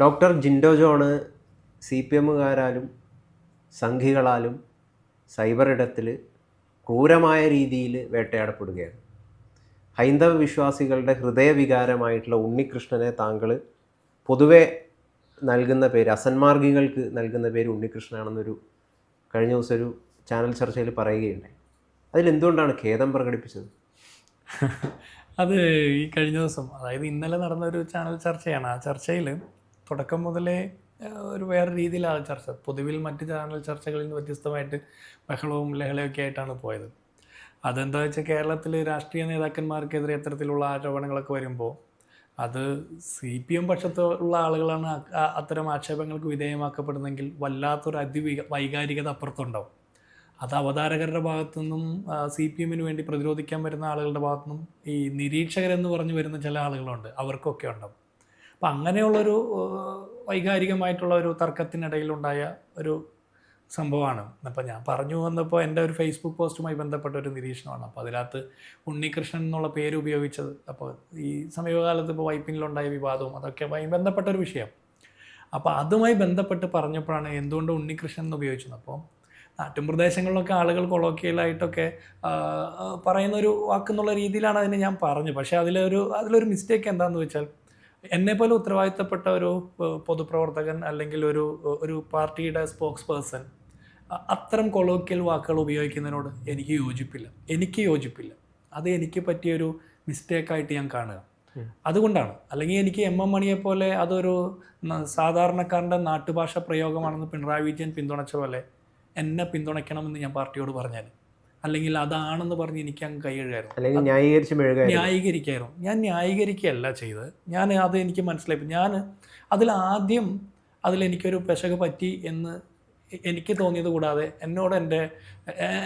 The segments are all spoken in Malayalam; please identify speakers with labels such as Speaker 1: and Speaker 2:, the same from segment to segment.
Speaker 1: Doctor Jinto John C P എമ്മുകാരാലും സംഘികളാലും സൈബർ ഇടത്തിൽ ക്രൂരമായ രീതിയിൽ വേട്ടയാടപ്പെടുകയാണ്. ഹൈന്ദവ വിശ്വാസികളുടെ ഹൃദയവികാരമായിട്ടുള്ള ഉണ്ണികൃഷ്ണനെ താങ്കൾ പൊതുവെ നൽകുന്ന പേര് അസന്മാർഗികൾക്ക് നൽകുന്ന പേര് ഉണ്ണികൃഷ്ണനാണെന്നൊരു കഴിഞ്ഞ ദിവസം ഒരു ചാനൽ ചർച്ചയിൽ പറയുകയുണ്ടായി. അതിലെന്തുകൊണ്ടാണ് ഖേദം പ്രകടിപ്പിച്ചത്?
Speaker 2: അത് ഈ കഴിഞ്ഞ ദിവസം അതായത് ഇന്നലെ നടന്ന ഒരു ചാനൽ ചർച്ചയാണ്. ആ ചർച്ചയിൽ തുടക്കം മുതലേ ഒരു വേറെ രീതിയിലാണ് ചർച്ച. പൊതുവിൽ മറ്റ് ചാനൽ ചർച്ചകളിൽ നിന്ന് വ്യത്യസ്തമായിട്ട് ബഹളവും ലഹളയൊക്കെ ആയിട്ടാണ് പോയത്. അതെന്താ വെച്ചാൽ കേരളത്തിൽ രാഷ്ട്രീയ നേതാക്കന്മാർക്കെതിരെ ഇത്തരത്തിലുള്ള ആരോപണങ്ങളൊക്കെ വരുമ്പോൾ അത് സി പി എം പക്ഷത്തുള്ള ആളുകളാണ് അത്തരം ആക്ഷേപങ്ങൾക്ക് വിധേയമാക്കപ്പെടുന്നെങ്കിൽ വല്ലാത്തൊരു അതിവൈ വൈകാരികത അപ്പുറത്തുണ്ടാവും. അത് അവതാരകരുടെ ഭാഗത്തു നിന്നും സി പി എമ്മിന് വേണ്ടി പ്രതിരോധിക്കാൻ വരുന്ന ആളുകളുടെ ഭാഗത്തു നിന്നും ഈ നിരീക്ഷകരെന്ന് പറഞ്ഞു വരുന്ന ചില ആളുകളുണ്ട്. അവർക്കൊക്കെ ഉണ്ടാവും. അപ്പം അങ്ങനെയുള്ളൊരു വൈകാരികമായിട്ടുള്ള ഒരു തർക്കത്തിനിടയിലുണ്ടായ ഒരു സംഭവമാണ്. അപ്പം ഞാൻ പറഞ്ഞു വന്നപ്പോൾ എന്റെ ഒരു ഫേസ്ബുക്ക് പോസ്റ്റുമായി ബന്ധപ്പെട്ട ഒരു നിരീക്ഷണമാണ്. അപ്പോൾ അതിനകത്ത് ഉണ്ണികൃഷ്ണൻ എന്നുള്ള പേര് ഉപയോഗിച്ചത്. അപ്പോൾ ഈ സമീപകാലത്ത് ഇപ്പോൾ വൈപ്പിനിലുണ്ടായ വിവാദവും അതൊക്കെ ബന്ധപ്പെട്ട ഒരു വിഷയം. അപ്പോൾ അതുമായി ബന്ധപ്പെട്ട് പറഞ്ഞപ്പോഴാണ് എന്തുകൊണ്ട് ഉണ്ണികൃഷ്ണൻ എന്ന് ഉപയോഗിച്ചത്. അപ്പോൾ നാട്ടിൻ പ്രദേശങ്ങളിലൊക്കെ ആളുകൾ കൊളോക്കിയലായിട്ടൊക്കെ ആ, ആ, പറയുന്ന ഒരു വാക്കെന്നുള്ള രീതിയിലാണ് അതിനെ ഞാൻ പറഞ്ഞു പക്ഷേ അതിലൊരു അതിലൊരു മിസ്റ്റേക്ക് എന്താണെന്ന് വെച്ചാൽ എന്നെപ്പോലെ ഉത്തരവാദിത്തപ്പെട്ട ഒരു പൊതുപ്രവർത്തകൻ അല്ലെങ്കിൽ ഒരു ഒരു പാർട്ടിയുടെ സ്പോക്സ് പേഴ്സൺ അത്തരം കൊളോക്കിയൽ വാക്കുകൾ ഉപയോഗിക്കുന്നതിനോട് എനിക്ക് യോജിപ്പില്ല. എനിക്ക് യോജിപ്പില്ല. അത് എനിക്ക് പറ്റിയൊരു മിസ്റ്റേക്കായിട്ട് ഞാൻ കാണുക. അതുകൊണ്ടാണ്. അല്ലെങ്കിൽ എനിക്ക് എം എം മണിയെ പോലെ അതൊരു സാധാരണക്കാരന്റെ നാട്ടുഭാഷ പ്രയോഗമാണെന്ന് പിണറായി വിജയൻ പിന്തുണച്ച പോലെ എന്നെ പിന്തുണയ്ക്കണമെന്ന് ഞാൻ പാർട്ടിയോട് പറഞ്ഞാൽ അല്ലെങ്കിൽ അതാണെന്ന് പറഞ്ഞ് എനിക്ക് അങ്ങ് കൈയഴുകായിരുന്നു
Speaker 1: അല്ലെങ്കിൽ ന്യായീകരിച്ച്
Speaker 2: ന്യായീകരിക്കായിരുന്നു. ഞാൻ ന്യായീകരിക്കുകയല്ല ചെയ്തത്. ഞാൻ അത് എനിക്ക് മനസ്സിലായി. ഞാൻ അതിൽ ആദ്യം അതിലെനിക്കൊരു പെശക് പറ്റി എന്ന് എനിക്ക് തോന്നിയത് കൂടാതെ എന്നോട് എന്റെ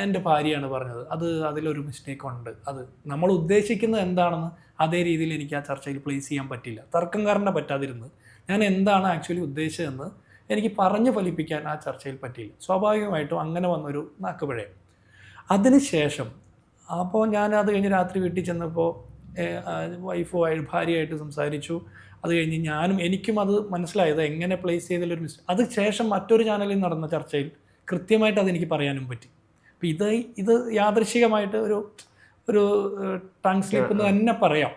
Speaker 2: എന്റെ ഭാര്യയാണ് പറഞ്ഞത്. അത് അതിലൊരു മിസ്റ്റേക്ക് ഉണ്ട്. അത് നമ്മൾ ഉദ്ദേശിക്കുന്നത് എന്താണെന്ന് അതേ രീതിയിൽ എനിക്ക് ആ ചർച്ചയിൽ പ്ലേസ് ചെയ്യാൻ പറ്റില്ല. തർക്കം കാരണം പറ്റാതിരുന്ന് ഞാൻ എന്താണ് ആക്ച്വലി ഉദ്ദേശിച്ചതെന്ന് എനിക്ക് പറഞ്ഞു ഫലിപ്പിക്കാൻ ആ ചർച്ചയിൽ പറ്റിയില്ല. സ്വാഭാവികമായിട്ടും അങ്ങനെ വന്നൊരു നാക്കുപിഴയം അതിനുശേഷം അപ്പോൾ ഞാൻ അത് കഴിഞ്ഞ് രാത്രി വീട്ടിൽ ചെന്നപ്പോൾ വൈഫുമായി ഭാര്യയായിട്ട് സംസാരിച്ചു. അത് കഴിഞ്ഞ് ഞാനും എനിക്കും അത് മനസ്സിലായത് എങ്ങനെ പ്ലേസ് ചെയ്തതിലൊരു മിസ്റ്റേക്ക് അത് ശേഷം മറ്റൊരു ചാനലിൽ നടന്ന ചർച്ചയിൽ കൃത്യമായിട്ട് അതെനിക്ക് പറയാനും പറ്റി. അപ്പം ഇത് ഇത് യാദൃശികമായിട്ട് ഒരു ഒരു ടങ് സ്ലിപ്പ് എന്ന് തന്നെ പറയാം.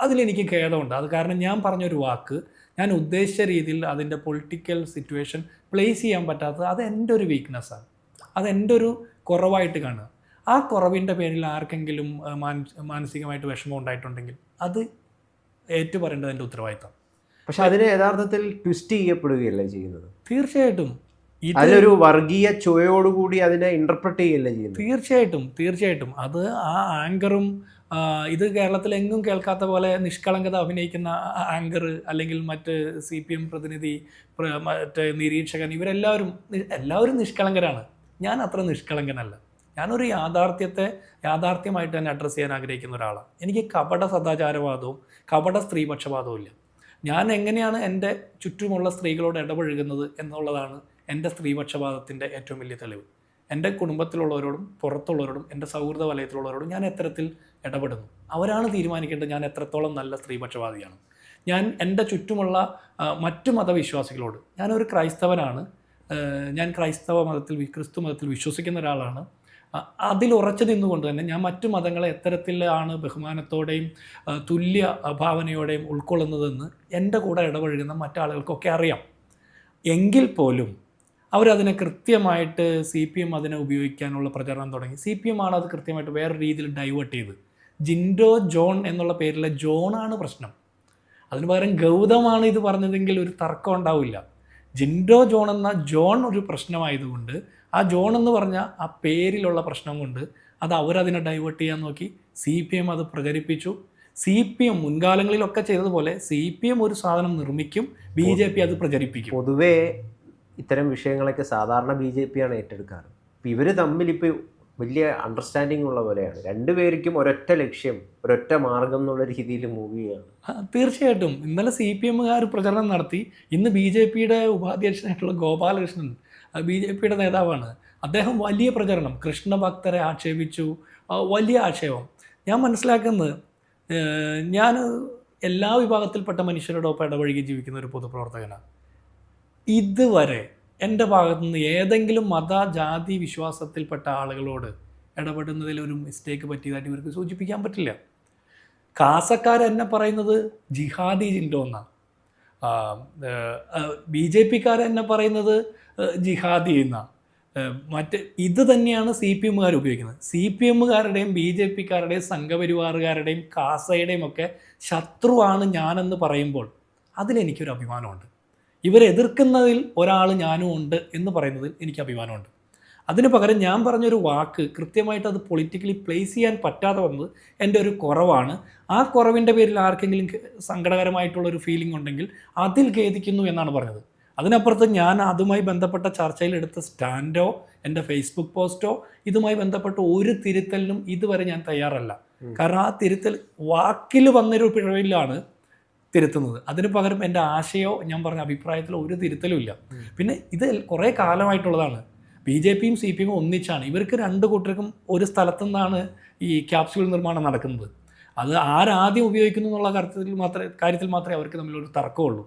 Speaker 2: അതിലെനിക്ക് ഖേദമുണ്ട്. അത് കാരണം ഞാൻ പറഞ്ഞൊരു വാക്ക് ഞാൻ ഉദ്ദേശിച്ച രീതിയിൽ അതിന്റെ പൊളിറ്റിക്കൽ സിറ്റുവേഷൻ പ്ലേസ് ചെയ്യാൻ പറ്റാത്തത് അത് എന്റെ ഒരു വീക്ക്നെസ്സാണ് അത് എന്റെ ഒരു കുറവായിട്ട് കാണുക. ആ കുറവിന്റെ പേരിൽ ആർക്കെങ്കിലും മാനസികമായിട്ട് വിഷമം ഉണ്ടായിട്ടുണ്ടെങ്കിൽ അത് ഏറ്റു പറയേണ്ടത് എന്റെ ഉത്തരവാദിത്തം.
Speaker 1: പക്ഷെ അതിന് യഥാർത്ഥത്തിൽ ട്വിസ്റ്റ് ചെയ്യപ്പെടുകയല്ലേ ചെയ്യുന്നത്?
Speaker 2: തീർച്ചയായിട്ടും.
Speaker 1: അതിലൊരു വർഗീയ ചുവയോടുകൂടി അതിനെ ഇന്റർപ്രറ്റ് ചെയ്യല്ലേ ചെയ്യുന്നത്?
Speaker 2: തീർച്ചയായിട്ടും തീർച്ചയായിട്ടും. അത് ആ ആങ്കറും ഇത് കേരളത്തിൽ എങ്ങും കേൾക്കാത്ത പോലെ നിഷ്കളങ്കത അഭിനയിക്കുന്ന ആങ്കർ അല്ലെങ്കിൽ മറ്റ് സി പി എം പ്രതിനിധി മറ്റ് നിരീക്ഷകൻ ഇവരെല്ലാവരും എല്ലാവരും നിഷ്കളങ്കരാണ്. ഞാൻ അത്ര നിഷ്കളങ്കനല്ല. ഞാനൊരു യാഥാർത്ഥ്യത്തെ യാഥാർത്ഥ്യമായിട്ട് തന്നെ അഡ്രസ്സ് ചെയ്യാൻ ആഗ്രഹിക്കുന്ന ഒരാളാണ്. എനിക്ക് കപട സദാചാരവാദവും കപട സ്ത്രീപക്ഷപാതവും ഇല്ല. ഞാൻ എങ്ങനെയാണ് എന്റെ ചുറ്റുമുള്ള സ്ത്രീകളോട് ഇടപഴകുന്നത് എന്നുള്ളതാണ് എന്റെ സ്ത്രീപക്ഷപാതത്തിന്റെ ഏറ്റവും വലിയ തെളിവ്. എന്റെ കുടുംബത്തിലുള്ളവരോടും പുറത്തുള്ളവരോടും എന്റെ സൗഹൃദ വലയത്തിലുള്ളവരോടും ഞാൻ എത്തരത്തിൽ ഇടപെടുന്നു. അവരാണ് തീരുമാനിക്കേണ്ടത് ഞാൻ എത്രത്തോളം നല്ല സ്ത്രീപക്ഷപാതിയാണ്. ഞാൻ എന്റെ ചുറ്റുമുള്ള മറ്റു മതവിശ്വാസികളോട് ഞാനൊരു ക്രൈസ്തവനാണ്. ഞാൻ ക്രൈസ്തവ മതത്തിൽ ക്രിസ്തു മതത്തിൽ വിശ്വസിക്കുന്ന ഒരാളാണ്. അതിൽ ഉറച്ചു നിന്നുകൊണ്ട് തന്നെ ഞാൻ മറ്റു മതങ്ങളെ എത്തരത്തിലാണ് ബഹുമാനത്തോടെയും തുല്യ ഭാവനയോടെയും ഉൾക്കൊള്ളുന്നതെന്ന് എന്റെ കൂടെ ഇടപഴകുന്ന മറ്റാളുകൾക്കൊക്കെ അറിയാം. എങ്കിൽ പോലും അവരതിനെ കൃത്യമായിട്ട് സി പി എം അതിനെ ഉപയോഗിക്കാനുള്ള പ്രചരണം തുടങ്ങി. സി പി എം ആണ് അത് കൃത്യമായിട്ട് വേറെ രീതിയിൽ ഡൈവേർട്ട് ചെയ്ത്. ജിൻഡോ ജോൺ എന്നുള്ള പേരിലെ ജോണാണ് പ്രശ്നം. അതിന് പകരം ഗൗതമാണ് ഇത് പറഞ്ഞതെങ്കിൽ ഒരു തർക്കം ഉണ്ടാവില്ല. ജിൻഡോ ജോൺ എന്ന ജോൺ ഒരു പ്രശ്നമായതുകൊണ്ട് ആ ജോൺ എന്ന് പറഞ്ഞ ആ പേരിലുള്ള പ്രശ്നം കൊണ്ട് അത് അവരതിനെ ഡൈവേർട്ട് ചെയ്യാൻ നോക്കി. സി പി എം അത് പ്രചരിപ്പിച്ചു. സി പി എം മുൻകാലങ്ങളിലൊക്കെ ചെയ്തതുപോലെ സി പി എം ഒരു സാധനം നിർമ്മിക്കും. ബി ജെ പി അത് പ്രചരിപ്പിക്കും.
Speaker 1: പൊതുവേ ഇത്തരം വിഷയങ്ങളൊക്കെ സാധാരണ ബി ജെ പി ആണ് ഏറ്റെടുക്കാറ്. ഇവർ തമ്മിൽ ഇപ്പോൾ വലിയ അണ്ടർസ്റ്റാൻഡിങ് ഉള്ള പോലെയാണ്. രണ്ടുപേർക്കും ഒരൊറ്റ ലക്ഷ്യം ഒരൊറ്റ മാർഗം എന്നുള്ള രീതിയിൽ മൂവ് ചെയ്യാണ്
Speaker 2: തീർച്ചയായിട്ടും. ഇന്നലെ സി പി എമ്മുകാർ പ്രചരണം നടത്തി. ഇന്ന് ബി ജെ പിയുടെ ഉപാധ്യക്ഷനായിട്ടുള്ള ഗോപാലകൃഷ്ണൻ ബി ജെ പിയുടെ നേതാവാണ്. അദ്ദേഹം വലിയ പ്രചരണം കൃഷ്ണഭക്തരെ ആക്ഷേപിച്ചു. വലിയ ആക്ഷേപം. ഞാൻ മനസ്സിലാക്കുന്നത് ഞാൻ എല്ലാ വിഭാഗത്തിൽപ്പെട്ട മനുഷ്യരോടൊപ്പം ഇടപഴകി ജീവിക്കുന്ന ഒരു പൊതുപ്രവർത്തകനാണ്. ഇതുവരെ എന്റെ ഭാഗത്തുനിന്ന് ഏതെങ്കിലും മത ജാതി വിശ്വാസത്തിൽപ്പെട്ട ആളുകളോട് ഇടപെടുന്നതിൽ ഒരു മിസ്റ്റേക്ക് പറ്റിയതായിട്ട് ഇവർക്ക് സൂചിപ്പിക്കാൻ പറ്റില്ല. കാസക്കാർ എന്നെ പറയുന്നത് ജിഹാദി ജിൻഡോ എന്നാണ്. ബി ജെ പിക്കാരെന്നെ പറയുന്നത് ജിഹാദി എന്നാണ്. മറ്റ് ഇത് തന്നെയാണ് സി പി എമ്മുകാർ ഉപയോഗിക്കുന്നത്. സി പി എമ്മുകാരുടെയും ബി ജെ പിക്കാരുടെയും സംഘപരിവാറുകാരുടെയും കാസയുടെയും ഒക്കെ ശത്രുവാണ് ഞാനെന്ന് പറയുമ്പോൾ അതിലെനിക്കൊരു അഭിമാനമുണ്ട്. ഇവരെ എതിർക്കുന്നതിൽ ഒരാൾ ഞാനും ഉണ്ട് എന്ന് പറയുന്നതിൽ എനിക്ക് അഭിമാനമുണ്ട്. അതിന് പകരം ഞാൻ പറഞ്ഞൊരു വാക്ക് കൃത്യമായിട്ട് അത് പൊളിറ്റിക്കലി പ്ലേസ് ചെയ്യാൻ പറ്റാതെ വന്നത് എന്റെ ഒരു കുറവാണ്. ആ കുറവിന്റെ പേരിൽ ആർക്കെങ്കിലും സങ്കടകരമായിട്ടുള്ളൊരു സങ്കടകരമായിട്ടുള്ള ഒരു ഫീലിംഗ് ഉണ്ടെങ്കിൽ അതിൽ ഖേദിക്കുന്നു എന്നാണ് പറഞ്ഞത്. അതിനപ്പുറത്ത് ഞാൻ അതുമായി ബന്ധപ്പെട്ട ചർച്ചയിൽ എടുത്ത സ്റ്റാൻഡോ എന്റെ ഫേസ്ബുക്ക് പോസ്റ്റോ ഇതുമായി ബന്ധപ്പെട്ട ഒരു തിരുത്തലിനും ഇതുവരെ ഞാൻ തയ്യാറല്ല. കാരണം ആ തിരുത്തൽ വാക്കിൽ വന്നൊരു പിഴവിലാണ് തിരുത്തുന്നത്. അതിന് പകരം എന്റെ ആശയോ ഞാൻ പറഞ്ഞ അഭിപ്രായത്തിലോ ഒരു തിരുത്തലും ഇല്ല. പിന്നെ ഇത് കുറേ കാലമായിട്ടുള്ളതാണ്. ബി ജെ പിയും സി പി എമ്മും ഒന്നിച്ചാണ്. ഇവർക്ക് രണ്ട് കൂട്ടർക്കും ഒരു സ്ഥലത്തു നിന്നാണ് ഈ ക്യാപ്സ്യൂൾ നിർമ്മാണം നടക്കുന്നത്. അത് ആരാദ്യം ഉപയോഗിക്കുന്നു എന്നുള്ള കാര്യത്തിൽ മാത്രമേ കാര്യത്തിൽ മാത്രമേ അവർക്ക് തമ്മിലൊരു തർക്കമുള്ളൂ.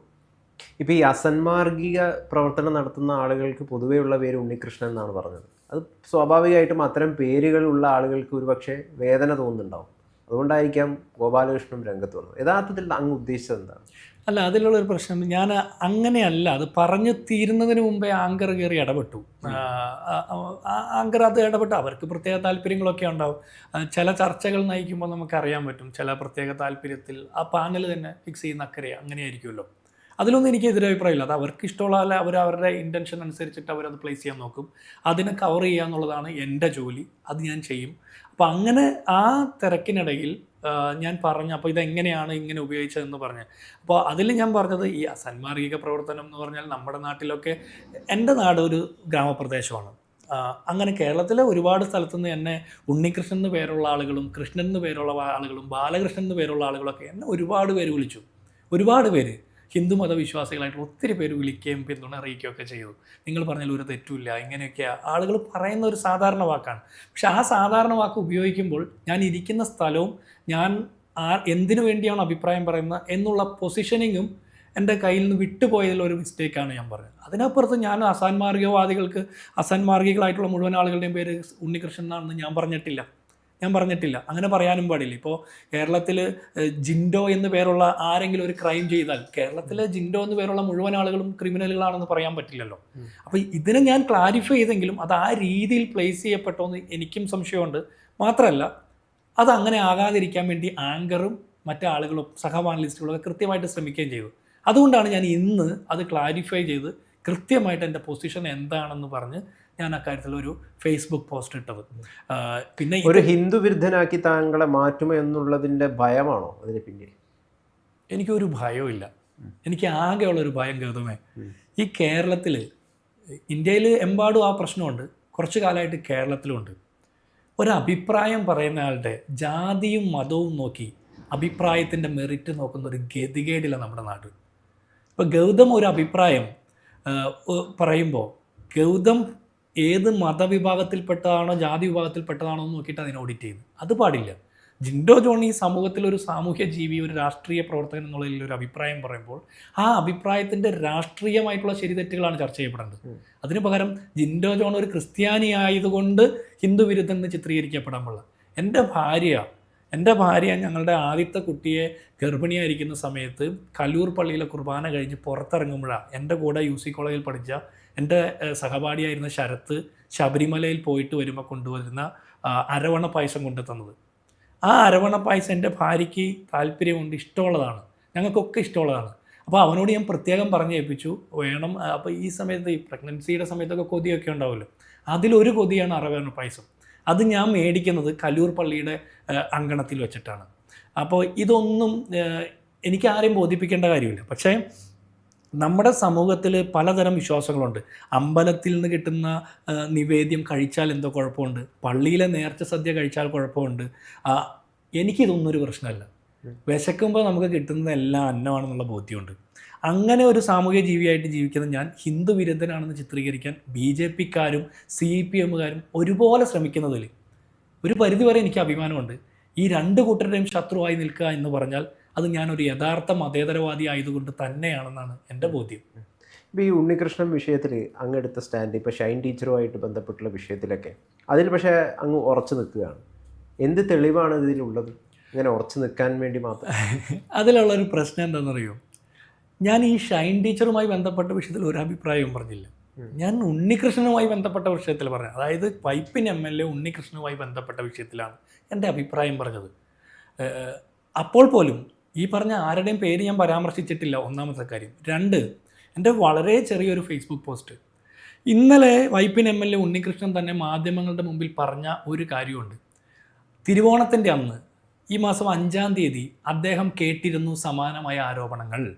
Speaker 1: ഇപ്പം ഈ അസന്മാർഗിക പ്രവർത്തനം നടത്തുന്ന ആളുകൾക്ക് പൊതുവെയുള്ള പേര് ഉണ്ണികൃഷ്ണൻ എന്നാണ് പറഞ്ഞത്. അത് സ്വാഭാവികമായിട്ടും അത്തരം പേരുകളുള്ള ആളുകൾക്ക് ഒരുപക്ഷെ വേദന തോന്നുന്നുണ്ടാവും. അതുകൊണ്ടായിരിക്കാം ഗോപാലകൃഷ്ണൻ രംഗത്ത് വന്നത്. യഥാർത്ഥത്തിൽ അങ്ങ് ഉദ്ദേശിച്ചത് എന്താണ്?
Speaker 2: അല്ല അതിലുള്ള ഒരു പ്രശ്നം. ഞാൻ അങ്ങനെയല്ല അത് പറഞ്ഞു തീരുന്നതിന് മുമ്പേ ആങ്കർ കയറി ഇടപെട്ടു. ആങ്കർ അത് ഇടപെട്ടു അവർക്ക് പ്രത്യേക താല്പര്യങ്ങളൊക്കെ ഉണ്ടാവും. ചില ചർച്ചകൾ നയിക്കുമ്പോൾ നമുക്കറിയാൻ പറ്റും ചില പ്രത്യേക താല്പര്യത്തിൽ ആ പാനൽ തന്നെ ഫിക്സ് ചെയ്യുന്ന അക്കരെ അങ്ങനെയായിരിക്കുമല്ലോ. അതിലൊന്നും എനിക്ക് എതിരഭിപ്രായമില്ല. അത് അവർക്ക് ഇഷ്ടമുള്ള അല്ല അവർ അവരുടെ ഇന്റൻഷൻ അനുസരിച്ചിട്ട് അവരത് പ്ലേസ് ചെയ്യാൻ നോക്കും. അതിനെ കവർ ചെയ്യുക എന്നുള്ളതാണ് എന്റെ ജോലി. അത് ഞാൻ ചെയ്യും. അപ്പോൾ അങ്ങനെ ആ തിരക്കിനിടയിൽ ഞാൻ പറഞ്ഞു അപ്പോൾ ഇതെങ്ങനെയാണ് ഇങ്ങനെ ഉപയോഗിച്ചതെന്ന് പറഞ്ഞു. അപ്പോൾ അതിൽ ഞാൻ പറഞ്ഞത് ഈ അസന്മാർഗിക പ്രവർത്തനം എന്ന് പറഞ്ഞാൽ നമ്മുടെ നാട്ടിലൊക്കെ എന്റെ നാട് ഒരു ഗ്രാമപ്രദേശമാണ്. അങ്ങനെ കേരളത്തിലെ ഒരുപാട് സ്ഥലത്തുനിന്ന് എന്നെ ഉണ്ണികൃഷ്ണൻ എന്ന് പേരുള്ള ആളുകളും കൃഷ്ണൻ എന്ന് പേരുള്ള ആളുകളും ബാലകൃഷ്ണൻ എന്ന് പേരുള്ള ആളുകളൊക്കെ എന്നെ ഒരുപാട് പേര് വിളിച്ചു. ഒരുപാട് പേര്. ഹിന്ദു മതവിശ്വാസികളായിട്ട് ഒത്തിരി പേര് വിളിക്കുകയും പിന്തുണ അറിയിക്കുകയും ചെയ്തു. നിങ്ങൾ പറഞ്ഞാൽ ഒരു തെറ്റുമില്ല. ഇങ്ങനെയൊക്കെയാണ് ആളുകൾ പറയുന്ന ഒരു സാധാരണ വാക്കാണ്. പക്ഷെ ആ സാധാരണ വാക്ക് ഉപയോഗിക്കുമ്പോൾ ഞാൻ ഇരിക്കുന്ന സ്ഥലവും ഞാൻ ആ എന്തിനു വേണ്ടിയാണ് അഭിപ്രായം പറയുന്നത് എന്നുള്ള പൊസിഷനിങ്ങും എന്റെ കയ്യിൽ നിന്ന് വിട്ടുപോയതിൽ ഒരു മിസ്റ്റേക്കാണ് ഞാൻ പറഞ്ഞത്. അതിനപ്പുറത്ത് ഞാൻ അസാൻമാർഗികവാദികൾക്ക് അസാൻമാർഗികളായിട്ടുള്ള മുഴുവൻ ആളുകളുടെയും പേര് ഉണ്ണികൃഷ്ണൻ എന്നാണെന്ന് ഞാൻ പറഞ്ഞിട്ടില്ല. ഞാൻ പറഞ്ഞിട്ടില്ല. അങ്ങനെ പറയാനും പാടില്ല. ഇപ്പോൾ കേരളത്തിൽ ജിൻഡോ എന്ന് പേരുള്ള ആരെങ്കിലും ഒരു ക്രൈം ചെയ്താൽ കേരളത്തിലെ ജിൻഡോ എന്ന് പേരുള്ള മുഴുവൻ ആളുകളും ക്രിമിനലുകളാണെന്ന് പറയാൻ പറ്റില്ലല്ലോ. അപ്പോൾ ഇതിനെ ഞാൻ ക്ലാരിഫൈ ചെയ്തെങ്കിലും അത് ആ രീതിയിൽ പ്ലേസ് ചെയ്യപ്പെട്ടോ എന്ന് എനിക്കും സംശയമുണ്ട്. മാത്രമല്ല അത് അങ്ങനെ ആകാതിരിക്കാൻ വേണ്ടി ആങ്കറും മറ്റു ആളുകളും സഹപാനലിസ്റ്റുകളൊക്കെ കൃത്യമായിട്ട് ശ്രമിക്കുകയും ചെയ്തു. അതുകൊണ്ടാണ് ഞാൻ ഇന്ന് അത് ക്ലാരിഫൈ ചെയ്ത് കൃത്യമായിട്ട് എന്റെ പൊസിഷൻ എന്താണെന്ന് പറഞ്ഞ് ഞാൻ അക്കാര്യത്തിൽ ഒരു ഫേസ്ബുക്ക് പോസ്റ്റ് ഇട്ടത് പിന്നെ
Speaker 1: ഒരു ഹിന്ദു വിരുദ്ധനാക്കി താങ്കളെ മാറ്റുമോ എന്നുള്ളതിന്റെ ഭയമാണോ അതിന് പിന്നിൽ?
Speaker 2: എനിക്കൊരു ഭയവും എനിക്ക് ആകെയുള്ളൊരു ഭയം ഗൗതമേ. ഈ കേരളത്തിൽ ഇന്ത്യയിൽ എമ്പാടും ആ പ്രശ്നമുണ്ട്. കുറച്ചു കാലമായിട്ട് കേരളത്തിലുമുണ്ട് ഒരു അഭിപ്രായം പറയുന്ന ആളുടെ ജാതിയും മതവും നോക്കി അഭിപ്രായത്തിന്റെ മെറിറ്റ് നോക്കുന്ന ഒരു ഗതികേടില്ല നമ്മുടെ നാട്. ഇപ്പോൾ ഗൗതം ഒരു അഭിപ്രായം പറയുമ്പോൾ ഗൗതം ഏത് മതവിഭാഗത്തിൽപ്പെട്ടതാണോ ജാതി വിഭാഗത്തിൽപ്പെട്ടതാണോ എന്ന് നോക്കിയിട്ട് അതിനെ ഓഡിറ്റ് ചെയ്യുന്നു. അത് പാടില്ല. ജിൻഡോ ജോൺ ഈ സമൂഹത്തിൽ ഒരു സാമൂഹ്യ ജീവി ഒരു രാഷ്ട്രീയ പ്രവർത്തകൻ എന്നുള്ളതിൽ ഒരു അഭിപ്രായം പറയുമ്പോൾ ആ അഭിപ്രായത്തിന്റെ രാഷ്ട്രീയമായിട്ടുള്ള ശരിതെറ്റുകളാണ് ചർച്ച ചെയ്യപ്പെടേണ്ടത്.
Speaker 1: അതിനു
Speaker 2: അതിന് പകരം ജിൻഡോ ജോൺ ഒരു ക്രിസ്ത്യാനി ആയതുകൊണ്ട് ഹിന്ദു വിരുദ്ധൻ എന്ന് ചിത്രീകരിക്കപ്പെടാൻ പാടില്ല. എന്റെ ഭാര്യ എന്റെ ഭാര്യ ഞങ്ങളുടെ ആദ്യത്തെ കുട്ടിയെ ഗർഭിണിയായിരിക്കുന്ന സമയത്ത് കലൂർ പള്ളിയിലെ കുർബാന കഴിഞ്ഞ് പുറത്തിറങ്ങുമ്പോഴാണ് എന്റെ കൂടെ യു സി കോളേജിൽ പഠിച്ച എന്റെ സഹപാഠിയായിരുന്ന ശരത്ത് ശബരിമലയിൽ പോയിട്ട് വരുമ്പോൾ കൊണ്ടുവരുന്ന അരവണ പായസം കൊണ്ടു തന്നത്. ആ അരവണ പായസം എന്റെ ഭാര്യയ്ക്ക് താല്പര്യമുണ്ട് ഇഷ്ടമുള്ളതാണ്. ഞങ്ങൾക്കൊക്കെ ഇഷ്ടമുള്ളതാണ്. അപ്പോൾ അവനോട് ഞാൻ പ്രത്യേകം പറഞ്ഞ് ഏൽപ്പിച്ചു വേണം അപ്പോൾ ഈ സമയത്ത് ഈ പ്രഗ്നൻസിയുടെ സമയത്തൊക്കെ കൊതിയൊക്കെ ഉണ്ടാവുമല്ലോ. അതിലൊരു കൊതിയാണ് അരവണ പായസം. അത് ഞാൻ മേടിക്കുന്നത് കല്ലൂർ പള്ളിയുടെ അങ്കണത്തിൽ വെച്ചിട്ടാണ്. അപ്പോൾ ഇതൊന്നും എനിക്ക് ആരെയും ബോധിപ്പിക്കേണ്ട കാര്യമില്ല. പക്ഷേ നമ്മുടെ സമൂഹത്തിൽ പലതരം വിശ്വാസങ്ങളുണ്ട്. അമ്പലത്തിൽ നിന്ന് കിട്ടുന്ന നിവേദ്യം കഴിച്ചാൽ എന്തോ കുഴപ്പമുണ്ട്. പള്ളിയിലെ നേർച്ച സദ്യ കഴിച്ചാൽ കുഴപ്പമുണ്ട്. എനിക്കിതൊന്നും ഒരു പ്രശ്നമല്ല. വിശക്കുമ്പോൾ നമുക്ക് കിട്ടുന്നത് എല്ലാം അന്നമാണെന്നുള്ള ബോധ്യമുണ്ട്. അങ്ങനെ ഒരു സാമൂഹ്യ ജീവിയായിട്ട് ജീവിക്കുന്ന ഞാൻ ഹിന്ദു വിരുദ്ധനാണെന്ന് ചിത്രീകരിക്കാൻ ബി ജെ പിക്കാരും സി പി എമ്മുകാരും ഒരുപോലെ ശ്രമിക്കുന്നതിൽ ഒരു പരിധിവരെ എനിക്ക് അഭിമാനമുണ്ട്. ഈ രണ്ട് കൂട്ടരുടെയും ശത്രുവായി നിൽക്കുക എന്ന് പറഞ്ഞാൽ അത് ഞാനൊരു യഥാർത്ഥ മതേതരവാദി ആയതുകൊണ്ട് തന്നെയാണെന്നാണ് എന്റെ ബോധ്യം.
Speaker 1: ഇപ്പോൾ ഈ ഉണ്ണികൃഷ്ണൻ വിഷയത്തിൽ അങ്ങ് എടുത്ത സ്റ്റാൻഡ് ഇപ്പോൾ ഷൈൻ ടീച്ചറുമായിട്ട് ബന്ധപ്പെട്ടുള്ള വിഷയത്തിലൊക്കെ അതിൽ പക്ഷേ അങ്ങ് ഉറച്ചു നിൽക്കുകയാണ്. എന്ത് തെളിവാണ് ഇതിലുള്ളത്? ഇങ്ങനെ ഉറച്ചു നിൽക്കാൻ വേണ്ടി മാത്രം.
Speaker 2: അതിലുള്ളൊരു പ്രശ്നം എന്താണെന്നറിയോ? ഞാൻ ഈ ഷൈൻ ടീച്ചറുമായി ബന്ധപ്പെട്ട വിഷയത്തിൽ ഒരു അഭിപ്രായവും പറഞ്ഞില്ല. ഞാൻ ഉണ്ണികൃഷ്ണനുമായി ബന്ധപ്പെട്ട വിഷയത്തിൽ പറഞ്ഞു അതായത് പൈപ്പിൻ എം എൽ എ ഉണ്ണികൃഷ്ണനുമായി ബന്ധപ്പെട്ട വിഷയത്തിലാണ് എന്റെ അഭിപ്രായം പറഞ്ഞത്. അപ്പോൾ പോലും ഈ പറഞ്ഞ ആരുടെയും പേര് ഞാൻ പരാമർശിച്ചിട്ടില്ല ഒന്നാമത്തെ കാര്യം. രണ്ട് എന്റെ വളരെ ചെറിയൊരു ഫേസ്ബുക്ക് പോസ്റ്റ് ഇന്നലെ Vypin M L A Unnikrishnan തന്നെ മാധ്യമങ്ങളുടെ മുമ്പിൽ പറഞ്ഞ ഒരു കാര്യമുണ്ട്. തിരുവോണത്തിന്റെ അന്ന് ഈ മാസം അഞ്ചാം തീയതി അദ്ദേഹം കേട്ടിരുന്നു സമാനമായ ആരോപണങ്ങൾ.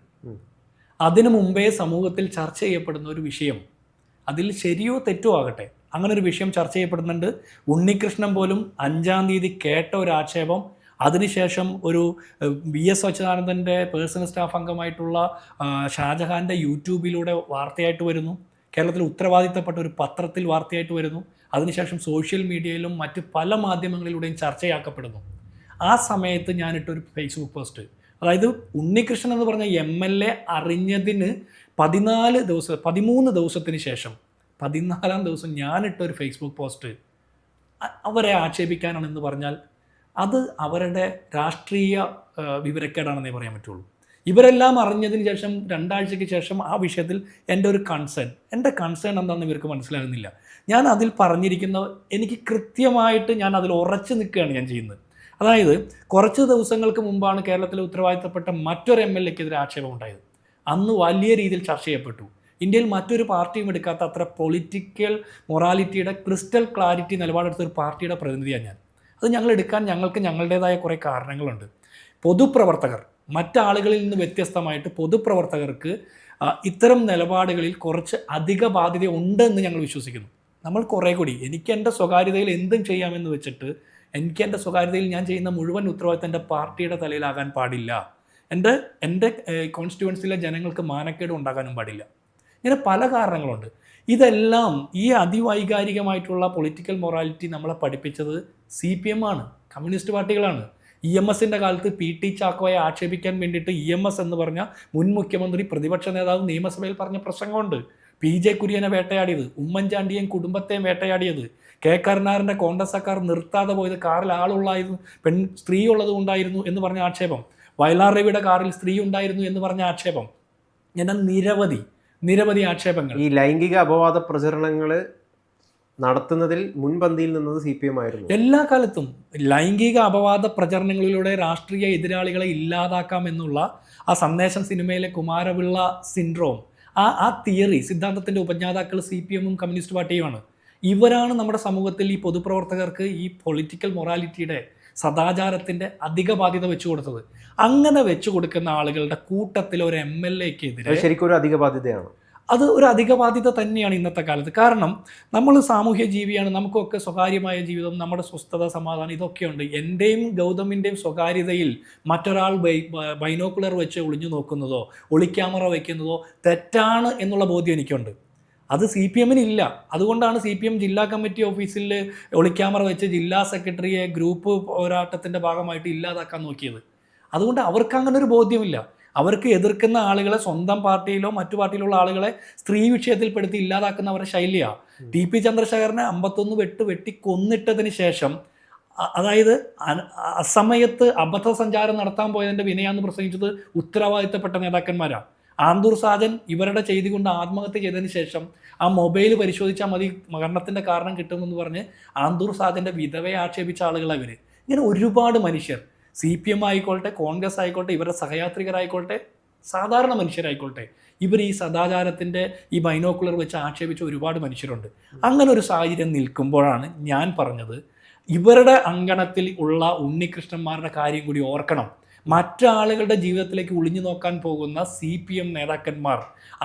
Speaker 2: അതിനു മുമ്പേ സമൂഹത്തിൽ ചർച്ച ചെയ്യപ്പെടുന്ന ഒരു വിഷയം അതിൽ ശരിയോ തെറ്റോ ആകട്ടെ അങ്ങനെ ഒരു വിഷയം ചർച്ച ചെയ്യപ്പെടുന്നുണ്ട്. ഉണ്ണികൃഷ്ണൻ പോലും അഞ്ചാം തീയതി കേട്ട ഒരു ആക്ഷേപം അതിനുശേഷം ഒരു വി എസ് അച്യുതാനന്ദന്റെ പേഴ്സണൽ സ്റ്റാഫ് അംഗമായിട്ടുള്ള ഷാജഹാന്റെ യൂട്യൂബിലൂടെ വാർത്തയായിട്ട് വരുന്നു. കേരളത്തിൽ ഉത്തരവാദിത്തപ്പെട്ട ഒരു പത്രത്തിൽ വാർത്തയായിട്ട് വരുന്നു. അതിനുശേഷം സോഷ്യൽ മീഡിയയിലും മറ്റ് പല മാധ്യമങ്ങളിലൂടെയും ചർച്ചയാക്കപ്പെടുന്നു. ആ സമയത്ത് ഞാനിട്ടൊരു ഫേസ്ബുക്ക് പോസ്റ്റ്. അതായത് ഉണ്ണികൃഷ്ണൻ എന്ന് പറഞ്ഞ എം എൽ എ അറിഞ്ഞതിന് പതിനാല് ദിവസം പതിമൂന്ന് ദിവസത്തിന് ശേഷം പതിനാലാം ദിവസം ഞാനിട്ടൊരു ഫേസ്ബുക്ക് പോസ്റ്റ് അവരെ ആക്ഷേപിക്കാനാണെന്ന് പറഞ്ഞാൽ അത് അവരുടെ രാഷ്ട്രീയ വിവരക്കേടാണെന്നേ പറയാൻ പറ്റുള്ളൂ. ഇവരെല്ലാം അറിഞ്ഞതിന് ശേഷം രണ്ടാഴ്ചയ്ക്ക് ശേഷം ആ വിഷയത്തിൽ എന്റെ ഒരു കൺസേൺ എന്റെ കൺസേൺ എന്താണെന്ന് ഇവർക്ക് മനസ്സിലാകുന്നില്ല. ഞാൻ അതിൽ പറഞ്ഞിരിക്കുന്ന എനിക്ക് കൃത്യമായിട്ട് ഞാൻ അതിൽ ഉറച്ചു നിൽക്കുകയാണ് ഞാൻ ചെയ്യുന്നത്. അതായത് കുറച്ച് ദിവസങ്ങൾക്ക് മുമ്പാണ് കേരളത്തിലെ ഉത്തരവാദിത്തപ്പെട്ട മറ്റൊരു എം എൽ എക്കെതിരെ ആക്ഷേപം ഉണ്ടായത്. അന്ന് വലിയ രീതിയിൽ ചർച്ച ചെയ്യപ്പെട്ടു. ഇന്ത്യയിൽ മറ്റൊരു പാർട്ടിയും എടുക്കാത്ത അത്ര പൊളിറ്റിക്കൽ മൊറാലിറ്റിയുടെ ക്രിസ്റ്റൽ ക്ലാരിറ്റി നിലപാടെടുത്ത ഒരു പാർട്ടിയുടെ പ്രതിനിധിയാണ് ഞാൻ. അത് ഞങ്ങൾ എടുക്കാൻ ഞങ്ങൾക്ക് ഞങ്ങളുടേതായ കുറേ കാരണങ്ങളുണ്ട്. പൊതുപ്രവർത്തകർ മറ്റാളുകളിൽ നിന്ന് വ്യത്യസ്തമായിട്ട് പൊതുപ്രവർത്തകർക്ക് ഇത്തരം നിലപാടുകളിൽ കുറച്ച് അധിക ബാധ്യത ഉണ്ടെന്ന് ഞങ്ങൾ വിശ്വസിക്കുന്നു. നമ്മൾ കുറേ കൂടി എനിക്ക് എന്റെ സ്വകാര്യതയിൽ എന്തും ചെയ്യാമെന്ന് വെച്ചിട്ട് എനിക്ക് എന്റെ സ്വകാര്യതയിൽ ഞാൻ ചെയ്യുന്ന മുഴുവൻ ഉത്തരവാദിത്തം എന്റെ പാർട്ടിയുടെ തലയിലാകാൻ പാടില്ല. എന്റെ എന്റെ കോൺസ്റ്റിറ്റ്യുവൻസിലെ ജനങ്ങൾക്ക് മാനക്കേട് ഉണ്ടാകാനും പാടില്ല. ഇങ്ങനെ പല കാരണങ്ങളുണ്ട്. ഇതെല്ലാം ഈ അതിവൈകാരികമായിട്ടുള്ള പൊളിറ്റിക്കൽ മൊറാലിറ്റി നമ്മളെ പഠിപ്പിച്ചത് സി പി എം ആണ് കമ്മ്യൂണിസ്റ്റ് പാർട്ടികളാണ്. ഇ എം എസിന്റെ കാലത്ത് പി ടി ചാക്കോയെ ആക്ഷേപിക്കാൻ വേണ്ടിയിട്ട് ഇ എം എസ് എന്ന് പറഞ്ഞ മുൻ മുഖ്യമന്ത്രി പ്രതിപക്ഷ നേതാവ് നിയമസഭയിൽ പറഞ്ഞ പ്രസംഗമുണ്ട്. പി ജെ കുര്യനെ വേട്ടയാടിയത് ഉമ്മൻചാണ്ടിയെയും കുടുംബത്തെയും വേട്ടയാടിയത്. കെ കരുണാറിന്റെ കോൺഗ്രസ് സർക്കാർ നിർത്താതെ പോയത് കാറിൽ ആളുള്ളായിരുന്നു പെൺ സ്ത്രീ ഉള്ളത് ഉണ്ടായിരുന്നു എന്ന് പറഞ്ഞ ആക്ഷേപം. വയലാർ രവിയുടെ കാറിൽ സ്ത്രീ ഉണ്ടായിരുന്നു എന്ന് പറഞ്ഞ ആക്ഷേപം. ഞാൻ നിരവധി നിരവധി ആക്ഷേപങ്ങൾ.
Speaker 1: ഈ ലൈംഗിക അപവാദ പ്രചരണങ്ങൾ നടത്തുന്നതിൽ മുൻപന്തിയിൽ നിന്നത് സി പി എം ആയിരുന്നു.
Speaker 2: എല്ലാ കാലത്തും ലൈംഗിക അപവാദ പ്രചരണങ്ങളിലൂടെ രാഷ്ട്രീയ എതിരാളികളെ ഇല്ലാതാക്കാം എന്നുള്ള ആ സന്ദേശം സിനിമയിലെ കുമാരപിള്ള സിൻഡ്രോം ആ ആ തിയറി സിദ്ധാന്തത്തിന്റെ ഉപജ്ഞാതാക്കൾ സി പി എമ്മും കമ്മ്യൂണിസ്റ്റ് പാർട്ടിയുമാണ്. ഇവരാണ് നമ്മുടെ സമൂഹത്തിൽ ഈ പൊതുപ്രവർത്തകർക്ക് ഈ പൊളിറ്റിക്കൽ മൊറാലിറ്റിയുടെ സദാചാരത്തിന്റെ അധിക ബാധ്യത വെച്ചു കൊടുത്തത്. അങ്ങനെ വെച്ചു കൊടുക്കുന്ന ആളുകളുടെ കൂട്ടത്തിൽ ഒരു എം എൽ എക്ക്
Speaker 1: എതിരെ ശരിക്കും ഒരു അധിക ബാധ്യതയാണ്.
Speaker 2: അത് ഒരു അധിക ബാധ്യത തന്നെയാണ് ഇന്നത്തെ കാലത്ത്. കാരണം നമ്മൾ സാമൂഹ്യ ജീവിയാണ് നമുക്കൊക്കെ സ്വകാര്യമായ ജീവിതം നമ്മുടെ സ്വസ്ഥത സമാധാനം ഇതൊക്കെയുണ്ട്. എന്റെയും ഗൗതമിന്റെയും സ്വകാര്യതയിൽ മറ്റൊരാൾ ബൈ ബൈനോക്കുലർ വെച്ച് ഒളിഞ്ഞു നോക്കുന്നതോ ഒളിക്യാമറ വയ്ക്കുന്നതോ തെറ്റാണ് എന്നുള്ള ബോധ്യം എനിക്കുണ്ട്. അത് സി പി എമ്മിന് ഇല്ല അതുകൊണ്ടാണ് സി പി എം ജില്ലാ കമ്മിറ്റി ഓഫീസിൽ ഒളിക്യാമറ വെച്ച് ജില്ലാ സെക്രട്ടറിയെ ഗ്രൂപ്പ് പോരാട്ടത്തിന്റെ ഭാഗമായിട്ട് ഇല്ലാതാക്കാൻ നോക്കിയത്. അതുകൊണ്ട് അവർക്ക് അങ്ങനെ ഒരു ബോധ്യമില്ല. അവർക്ക് എതിർക്കുന്ന ആളുകളെ സ്വന്തം പാർട്ടിയിലോ മറ്റു പാർട്ടിയിലുള്ള ആളുകളെ സ്ത്രീ വിഷയത്തിൽപ്പെടുത്തി ഇല്ലാതാക്കുന്ന അവരുടെ ശൈലിയാണ് ടി പി ചന്ദ്രശേഖരനെ അമ്പത്തൊന്ന് വെട്ട് വെട്ടി കൊന്നിട്ടതിന് ശേഷം അതായത് അസമയത്ത് അബദ്ധ സഞ്ചാരം നടത്താൻ പോയതിന്റെ വിനയാന്ന് പ്രസംഗിച്ചത് ഉത്തരവാദിത്തപ്പെട്ട നേതാക്കന്മാരാണ് ആന്തൂർ സാജൻ ഇവരുടെ ചെയ്തി കൊണ്ട് ആത്മഹത്യ ചെയ്തതിന് ശേഷം ആ മൊബൈൽ പരിശോധിച്ചാൽ മതി മരണത്തിന്റെ കാരണം കിട്ടുമെന്ന് പറഞ്ഞ് ആന്തൂർ സാജന്റെ വിധവയെ ആക്ഷേപിച്ച ആളുകളാണ് ഇവർ ഇങ്ങനെ ഒരുപാട് മനുഷ്യർ. സി പി എം ആയിക്കോട്ടെ കോൺഗ്രസ് ആയിക്കോട്ടെ ഇവരുടെ സഹയാത്രികരായിക്കോട്ടെ സാധാരണ മനുഷ്യരായിക്കോട്ടെ ഇവർ ഈ സദാചാരത്തിന്റെ ഈ ബൈനോക്കുലർ വെച്ച് ആക്ഷേപിച്ച ഒരുപാട് മനുഷ്യരുണ്ട്. അങ്ങനെ ഒരു സാഹചര്യം നിൽക്കുമ്പോഴാണ് ഞാൻ പറഞ്ഞത് ഇവരുടെ അങ്കണത്തിൽ ഉള്ള ഉണ്ണികൃഷ്ണന്മാരുടെ കാര്യം കൂടി ഓർക്കണം. മറ്റാളുകളുടെ ജീവിതത്തിലേക്ക് ഒളിഞ്ഞു നോക്കാൻ പോകുന്ന സി പി എം നേതാക്കന്മാർ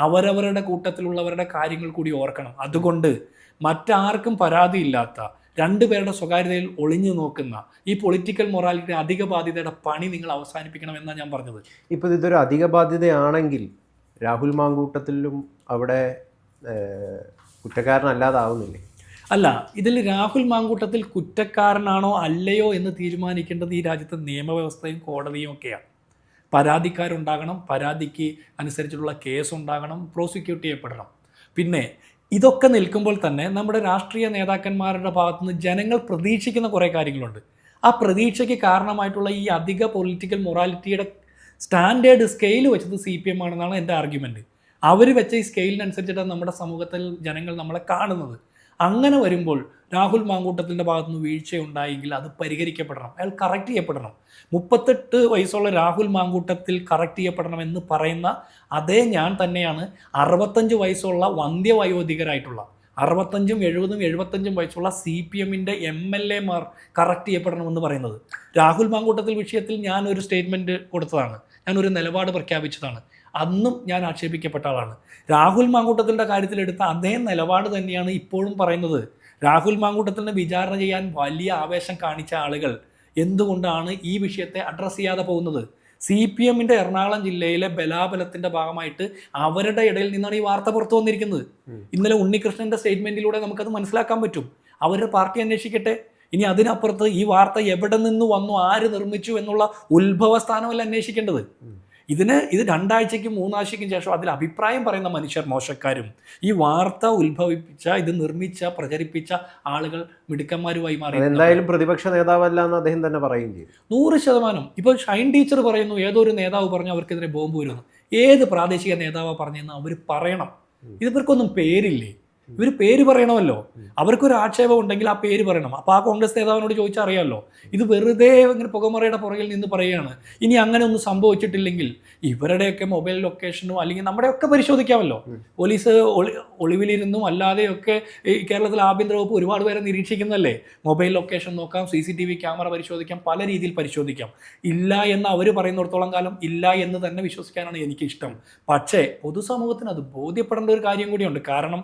Speaker 2: അവരവരുടെ കൂട്ടത്തിലുള്ളവരുടെ കാര്യങ്ങൾ കൂടി ഓർക്കണം. അതുകൊണ്ട് മറ്റാർക്കും പരാതിയില്ലാത്ത രണ്ടുപേരുടെ സ്വകാര്യതയിൽ ഒളിഞ്ഞു നോക്കുന്ന ഈ പൊളിറ്റിക്കൽ മൊറാലിറ്റി അധിക ബാധ്യതയുടെ പണി നിങ്ങൾ അവസാനിപ്പിക്കണം എന്നാണ് ഞാൻ പറഞ്ഞത്.
Speaker 1: ഇപ്പോൾ ഇതൊരു അധിക ബാധ്യതയാണെങ്കിൽ രാഹുൽ മാങ്കൂട്ടത്തിലും അവിടെ കുറ്റക്കാരനല്ലാതാവുന്നില്ലേ?
Speaker 2: അല്ല ഇതിൽ രാഹുൽ മാങ്കൂട്ടത്തിൽ കുറ്റക്കാരനാണോ അല്ലയോ എന്ന് തീരുമാനിക്കേണ്ടത് ഈ രാജ്യത്തെ നിയമവ്യവസ്ഥയും കോടതിയും ഒക്കെയാണ്. പരാതിക്കാരുണ്ടാകണം പരാതിക്ക് അനുസരിച്ചിട്ടുള്ള കേസ് ഉണ്ടാകണം പ്രോസിക്യൂട്ട് ചെയ്യപ്പെടണം. പിന്നെ ഇതൊക്കെ നിൽക്കുമ്പോൾ തന്നെ നമ്മുടെ രാഷ്ട്രീയ നേതാക്കന്മാരുടെ ഭാഗത്തുനിന്ന് ജനങ്ങൾ പ്രതീക്ഷിക്കുന്ന കുറേ കാര്യങ്ങളുണ്ട്. ആ പ്രതീക്ഷയ്ക്ക് കാരണമായിട്ടുള്ള ഈ അധിക പൊളിറ്റിക്കൽ മൊറാലിറ്റിയുടെ സ്റ്റാൻഡേർഡ് സ്കെയിൽ വെച്ചത് സി പി എം ആണെന്നാണ് എന്റെ ആർഗ്യുമെന്റ് അവർ വെച്ച ഈ സ്കെയിലിനനുസരിച്ചിട്ടാണ് നമ്മുടെ സമൂഹത്തിൽ ജനങ്ങൾ നമ്മളെ കാണുന്നത്. അങ്ങനെ വരുമ്പോൾ രാഹുൽ മാങ്കൂട്ടത്തിന്റെ ഭാഗത്തുനിന്ന് വീഴ്ചയുണ്ടായെങ്കിൽ അത് പരിഹരിക്കപ്പെടണം. അയാൾ കറക്റ്റ് ചെയ്യപ്പെടണം. മുപ്പത്തെട്ട് വയസ്സുള്ള രാഹുൽ മാങ്കൂട്ടത്തിൽ കറക്റ്റ് ചെയ്യപ്പെടണം എന്ന് പറയുന്ന അതേ ഞാൻ തന്നെയാണ് അറുപത്തഞ്ച് വയസ്സുള്ള വന്ധ്യവയോധികരായിട്ടുള്ള അറുപത്തഞ്ചും എഴുപതും എഴുപത്തഞ്ചും വയസ്സുള്ള സി പി എമ്മിന്റെ എം എൽ എമാർ കറക്റ്റ് ചെയ്യപ്പെടണമെന്ന് പറയുന്നത്. രാഹുൽ മാങ്കൂട്ടത്തിൽ വിഷയത്തിൽ ഞാനൊരു സ്റ്റേറ്റ്മെന്റ് കൊടുത്തതാണ്. ഞാനൊരു നിലപാട് പ്രഖ്യാപിച്ചതാണ്. അന്നും ഞാൻ ആക്ഷേപിക്കപ്പെട്ട ആളാണ്. രാഹുൽ മാങ്കൂട്ടത്തിന്റെ കാര്യത്തിലെടുത്ത അതേ നിലപാട് തന്നെയാണ് ഇപ്പോഴും പറയുന്നത്. രാഹുൽ മാങ്കൂട്ടത്തിനെ വിചാരണ ചെയ്യാൻ വലിയ ആവേശം കാണിച്ച ആളുകൾ എന്തുകൊണ്ടാണ് ഈ വിഷയത്തെ അഡ്രസ്സ് ചെയ്യാതെ പോകുന്നത്? സി പി എമ്മിന്റെ എറണാകുളം ജില്ലയിലെ ബലാബലത്തിന്റെ ഭാഗമായിട്ട് അവരുടെ ഇടയിൽ നിന്നാണ് ഈ വാർത്ത പുറത്തു വന്നിരിക്കുന്നത്. ഇന്നലെ ഉണ്ണികൃഷ്ണന്റെ സ്റ്റേറ്റ്മെന്റിലൂടെ നമുക്കത് മനസ്സിലാക്കാൻ പറ്റും. അവരുടെ പാർട്ടി അന്വേഷിക്കട്ടെ. ഇനി അതിനപ്പുറത്ത് ഈ വാർത്ത എവിടെ നിന്ന് വന്നു ആര് നിർമ്മിച്ചു എന്നുള്ള ഉത്ഭവ സ്ഥാനമല്ല അന്വേഷിക്കേണ്ടത്. ഇതിന് ഇത് രണ്ടാഴ്ചയ്ക്കും മൂന്നാഴ്ചയ്ക്കും ശേഷം അതിൽ അഭിപ്രായം പറയുന്ന മനുഷ്യർ മോശക്കാരും. ഈ വാർത്ത ഉത്ഭവിപ്പിച്ച ഇത് നിർമ്മിച്ച പ്രചരിപ്പിച്ച ആളുകൾ മിടുക്കന്മാരുമായി മാറി
Speaker 1: എന്തായാലും പ്രതിപക്ഷ നേതാവല്ല എന്ന് അദ്ദേഹം തന്നെ പറയുകയും ചെയ്തു.
Speaker 2: നൂറ് ശതമാനം. ഇപ്പോൾ ഷൈൻ ടീച്ചർ പറയുന്നു ഏതോ ഒരു നേതാവ് പറഞ്ഞു അവർക്കെതിരെ ബോംബ് വരുന്നു ഏത് പ്രാദേശിക നേതാവാണ് പറഞ്ഞെന്ന് അവർ പറയണം. ഇതിവർക്കൊന്നും പേരില്ലേ? ഇവർ പേര് പറയണമല്ലോ. അവർക്കൊരു ആക്ഷേപം ഉണ്ടെങ്കിൽ ആ പേര് പറയണം. അപ്പോൾ ആ കോൺഗ്രസ് നേതാവിനോട് ചോദിച്ചാൽ അറിയാമല്ലോ ഇത് വെറുതെ ഇങ്ങനെ പുകമറയുടെ പുറകിൽ നിന്ന് പറയുകയാണ്. ഇനി അങ്ങനെ ഒന്നും സംഭവിച്ചിട്ടില്ലെങ്കിൽ ഇവരുടെയൊക്കെ മൊബൈൽ ലൊക്കേഷനും അല്ലെങ്കിൽ നമ്മുടെയൊക്കെ പരിശോധിക്കാമല്ലോ. പോലീസ് ഒളി ഒളിവിലിരുന്നും അല്ലാതെയൊക്കെ ഈ കേരളത്തിൽ ആഭ്യന്തര വകുപ്പ് ഒരുപാട് പേരെ നിരീക്ഷിക്കുന്നല്ലേ മൊബൈൽ ലൊക്കേഷൻ നോക്കാം C C T V camera പരിശോധിക്കാം പല രീതിയിൽ പരിശോധിക്കാം. ഇല്ല എന്ന് അവർ പറയുന്നിടത്തോളം കാലം ഇല്ല എന്ന് തന്നെ വിശ്വസിക്കാനാണ് എനിക്കിഷ്ടം. പക്ഷേ പൊതുസമൂഹത്തിന് അത് ബോധ്യപ്പെടേണ്ട ഒരു കാര്യം കൂടിയുണ്ട്. കാരണം